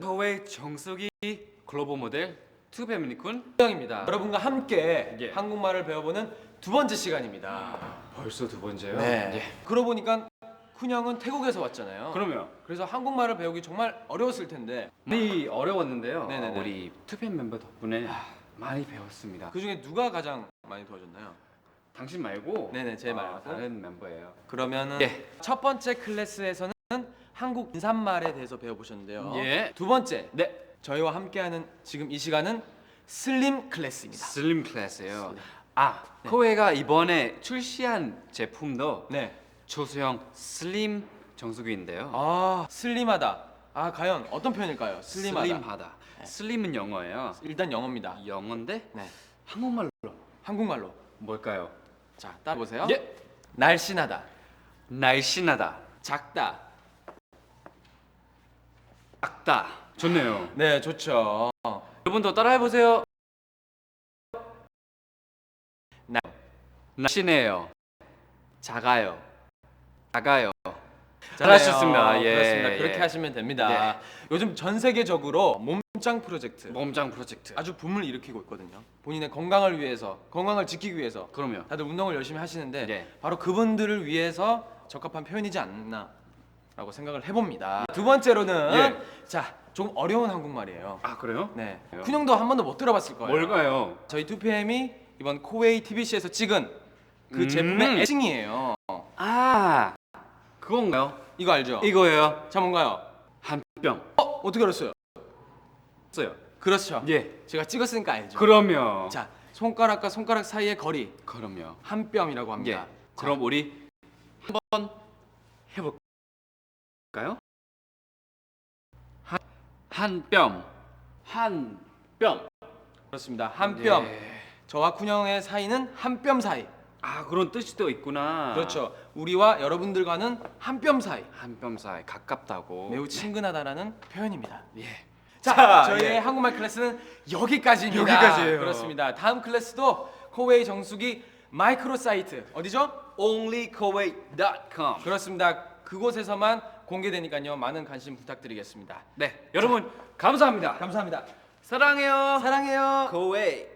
코웨이 정수기 글로벌 모델 투베미니군 형입니다. 여러분과 함께 예. 한국말을 배워보는 두 번째 시간입니다. 벌써 두 번째요? 네. 예. 그러고 보니까 쿤형은 태국에서 왔잖아요. 그럼요. 그래서 한국말을 배우기 정말 어려웠을 텐데 많이 어려웠는데요. 네네네. 우리 투벤 멤버 덕분에 많이 배웠습니다. 그 중에 누가 가장 많이 도와줬나요? 당신 말고 네네, 제 아, 말고. 다른 멤버예요. 그러면은 예. 첫 번째 클래스에서는 한국 인사말에 대해서 배워보셨는데요. 예. 두 번째 네. 저희와 함께하는 지금 이 시간은 슬림 클래스입니다. 슬림 클래스예요. 아, 코웨이가 이번에 출시한 제품도 네. 초소형 슬림 정수기인데요. 아 슬림하다. 아 과연 어떤 표현일까요? 슬림하다. 슬림하다. 슬림은 영어예요. 일단 영어입니다. 영어인데 네. 한국말로 한국말로. 뭘까요? 자 따라 보세요. 예. 날씬하다. 날씬하다. 작다. 작다. 좋네요. 네 좋죠. 여러분도 따라해 보세요. 나- 날씬해요. 작아요. 작아요. 잘하셨습니다. 예, 그렇습니다. 예. 그렇게 하시면 됩니다. 요즘 전 세계적으로 몸짱 프로젝트 몸짱 프로젝트. 아주 붐을 일으키고 있거든요. 본인의 건강을 위해서, 건강을 지키기 위해서 그럼요. 다들 운동을 열심히 하시는데 네. 바로 그분들을 위해서 적합한 표현이지 않나 라고 생각을 해봅니다. 두 번째로는 예. 자, 좀 어려운 한국말이에요. 아 그래요? 네? 쿤형도 한 번도 못 들어봤을 거예요. 뭘까요? 저희 2PM이 이번 코웨이 TBC에서 찍은 그 음. 제품의 애칭이에요. 아 그건가요? 이거 알죠? 이거예요. 자 뭔가요? 한 뼘. 어 어떻게 알았어요? 써요. 그렇죠. 예. 제가 찍었으니까 알죠. 그럼요. 자 손가락과 손가락 사이의 거리 그럼요. 한 뼘이라고 예. 합니다. 그럼 우리 한번 한 뼘. 한 뼘. 그렇습니다. 한 뼘. 예. 저와 쿤형의 사이는 한 뼘 사이. 아 그런 뜻이 또 있구나. 그렇죠. 우리와 여러분들과는 한 뼘 사이. 한 뼘 사이 가깝다고. 매우 친근하다라는 표현입니다. 예. 자, 자, 저희의 예. 한국말 클래스는 여기까지입니다. 여기까지예요. 그렇습니다. 다음 클래스도 코웨이 정수기 마이크로 사이트 어디죠? onlycoway.com. 그렇습니다. 그곳에서만 공개되니까요. 많은 관심 부탁드리겠습니다. 네, 여러분 감사합니다. 감사합니다. 사랑해요. 사랑해요. 코웨이.